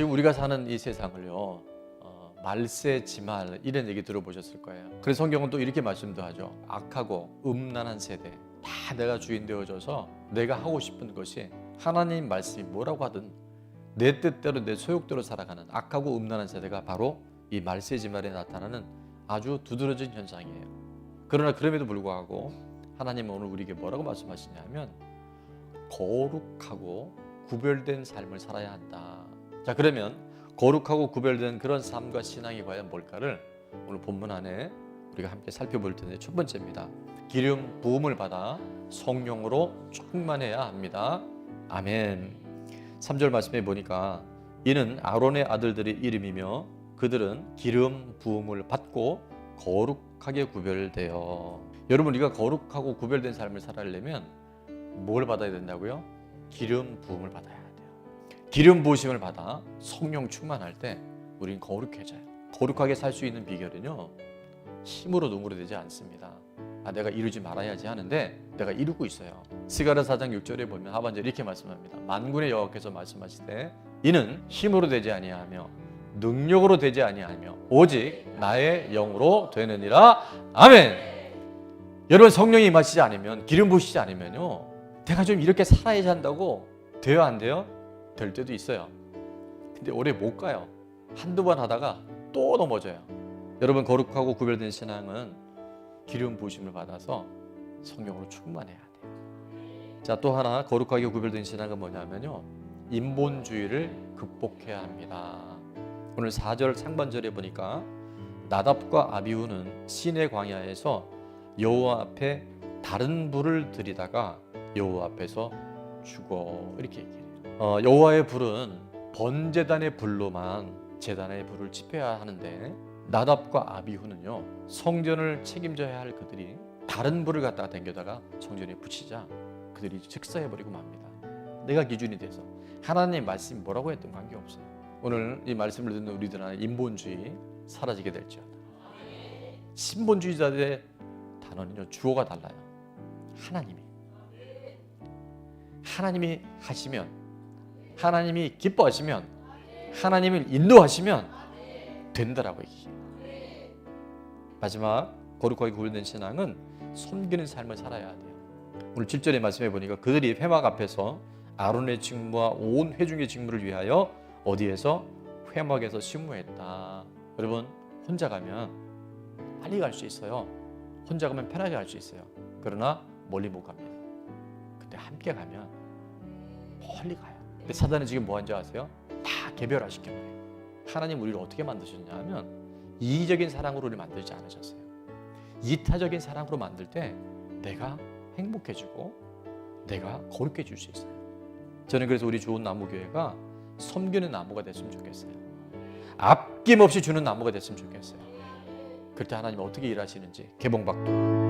지금 우리가 사는 이 세상을요 어, 말세 지말 이런 얘기 들어보셨을 거예요. 그래서 성경은 또 이렇게 말씀도 하죠. 악하고 음란한 세대 다 내가 주인 되어져서 내가 하고 싶은 것이 하나님 말씀이 뭐라고 하든 내 뜻대로 내 소욕대로 살아가는 악하고 음란한 세대가 바로 이 말세 지말에 나타나는 아주 두드러진 현상이에요. 그러나 그럼에도 불구하고 하나님은 오늘 우리에게 뭐라고 말씀하시냐면 거룩하고 구별된 삶을 살아야 한다. 자, 그러면 거룩하고 구별된 그런 삶과 신앙이 과연 뭘까를 오늘 본문 안에 우리가 함께 살펴볼 텐데 첫 번째입니다. 기름 부음을 받아 성령으로 충만해야 합니다. 아멘. 3절 말씀에 보니까 이는 아론의 아들들의 이름이며 그들은 기름 부음을 받고 거룩하게 구별되어 여러분 우리가 거룩하고 구별된 삶을 살아내려면 뭘 받아야 된다고요? 기름 부음을 받아야 돼요. 기름 부으심을 받아 성령 충만할 때 우린 거룩해져요. 거룩하게 살 수 있는 비결은요. 힘으로 눈으로 되지 않습니다. 아 내가 이루지 말아야지 하는데 내가 이루고 있어요. 스가랴 4장 6절에 보면 하반절 이렇게 말씀합니다. 만군의 여호와께서 말씀하시되 이는 힘으로 되지 아니하며 능력으로 되지 아니하며 오직 나의 영으로 되느니라. 아멘. 여러분 성령이 임하시지 않으면 기름 부으시지 않으면요. 내가 좀 이렇게 살아야 한다고 돼요 안 돼요? 될 때도 있어요. 근데 오래 못 가요. 한두 번 하다가 또 넘어져요. 여러분 거룩하고 구별된 신앙은 기름 부으심을 받아서 성령으로 충만해야 돼요. 자, 또 하나 거룩하게 구별된 신앙은 뭐냐면요. 인본주의를 극복해야 합니다. 오늘 4절 상반절에 보니까 나답과 아비후는 시내 광야에서 여호와 앞에 다른 불을 들이다가 여호와 앞에서 죽어 이렇게 얘기해요. 어, 여호와의 불은 번제단의 불로만 제단의 불을 지펴야 하는데 나답과 아비후는요 성전을 책임져야 할 그들이 다른 불을 갖다가 댕겨다가 성전에 붙이자 그들이 즉사해 버리고 맙니다. 내가 기준이 돼서 하나님 말씀이 뭐라고 했던 관계 없어요. 오늘 이 말씀을 듣는 우리들 안에 인본주의 사라지게 될지어다. 신본주의자들의 단어는요 주어가 달라요. 하나님이 하나님이 하시면 하나님이 기뻐하시면 하나님을 인도하시면 된다라고 얘기해요. 마지막 거룩하게 구별된 신앙은 섬기는 삶을 살아야 돼요. 오늘 7절의 말씀해 보니까 그들이 회막 앞에서 아론의 직무와 온 회중의 직무를 위하여 어디에서 회막에서 심무했다. 여러분 혼자 가면 빨리 갈 수 있어요. 혼자 가면 편하게 갈 수 있어요. 그러나 멀리 못 갑니다. 근데 함께 가면 멀리 가요. 근데 사단은 지금 뭐 하는지 아세요? 다 개별화시켜 버려요. 하나님 우리를 어떻게 만드셨냐 하면 이기적인 사랑으로 우리를 만들지 않으셨어요. 이타적인 사랑으로 만들 때 내가 행복해지고 내가 거룩해질 수 있어요. 저는 그래서 우리 좋은 나무 교회가 섬기는 나무가 됐으면 좋겠어요. 아낌없이 주는 나무가 됐으면 좋겠어요. 그때 하나님 어떻게 일하시는지 개봉박도